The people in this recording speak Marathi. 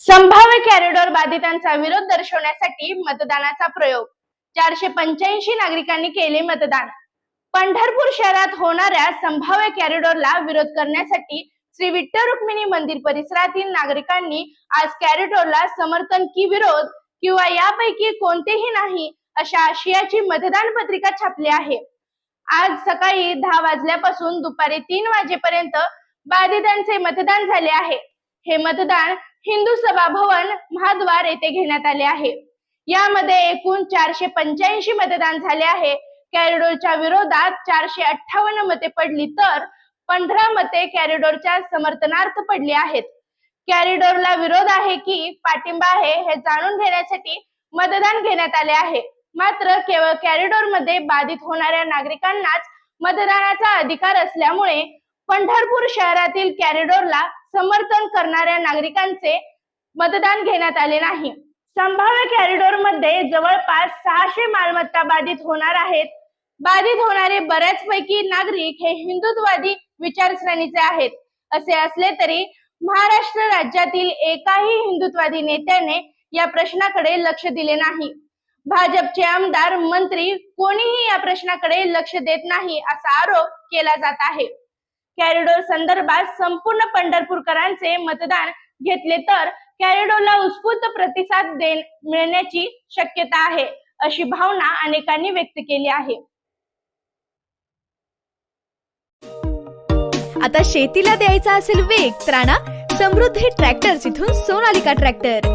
संभाव्य कॅरिडॉर बाधितांचा विरोध दर्शवण्यासाठी मतदानाचा प्रयोग. चारशे पंच्याऐंशी नागरिकांनी केले मतदान. पंढरपूर शहरात होणाऱ्या संभाव्य कॅरिडॉरला विरोध करण्यासाठी श्री विठ्ठल रुक्मिणी मंदिर परिसरातील नागरिकांनी आज कॅरिडॉरला समर्थन की विरोध किंवा यापैकी कोणतेही नाही अशा आशयाची मतदान पत्रिका छापली आहे. आज सकाळी दहा वाजल्यापासून दुपारी तीन वाजेपर्यंत बाधितांचे मतदान झाले आहे. हे मतदान हिंदू सभा भवन महाद्वार येथे घेण्यात आले आहे. यामध्ये एकूण चारशे पंच्याऐंशी मतदान झाले आहे. कॅरिडोरच्या विरोधात चारशे अठ्ठावन्न मते पडली तर पंधरा मते कॅरिडोरच्या समर्थनार्थ पडली आहेत. कॅरिडोरला विरोध आहे की पाठिंबा आहे हे जाणून घेण्यासाठी मतदान घेण्यात आले आहे. मात्र केवळ कॅरिडोरमध्ये बाधित होणाऱ्या नागरिकांनाच मतदानाचा अधिकार असल्यामुळे पंढरपूर शहरातील कॅरिडोरला समर्थन करणाऱ्या नागरिकांचे मतदान घेण्यात आले नाही. संभाव्य कॅरिडोरमध्ये जवळपास सहाशे मालमत्ता बाधित होणार आहेत. बाधित होणारे बऱ्याचपैकी नागरिक हे हिंदुत्ववादी विचारसरणीचे आहेत. असे असले तरी महाराष्ट्र राज्यातील एकाही हिंदुत्ववादी नेत्याने या प्रश्नाकडे लक्ष दिले नाही. भाजपचे आमदार मंत्री कोणीही या प्रश्नाकडे लक्ष देत नाही असा आरोप केला जात आहे. कॅरिडोर संदर्भात संपूर्ण पंढरपूरकरांचे मतदान घेतले तर कॅरिडोरला उत्स्फूर्त प्रतिसाद दे मिळण्याची शक्यता आहे अशी भावना अनेकांनी व्यक्त केली आहे. आता शेतीला द्यायचा असेल वेग तर समृद्धी ट्रॅक्टर्स इथून सोनालिका ट्रॅक्टर.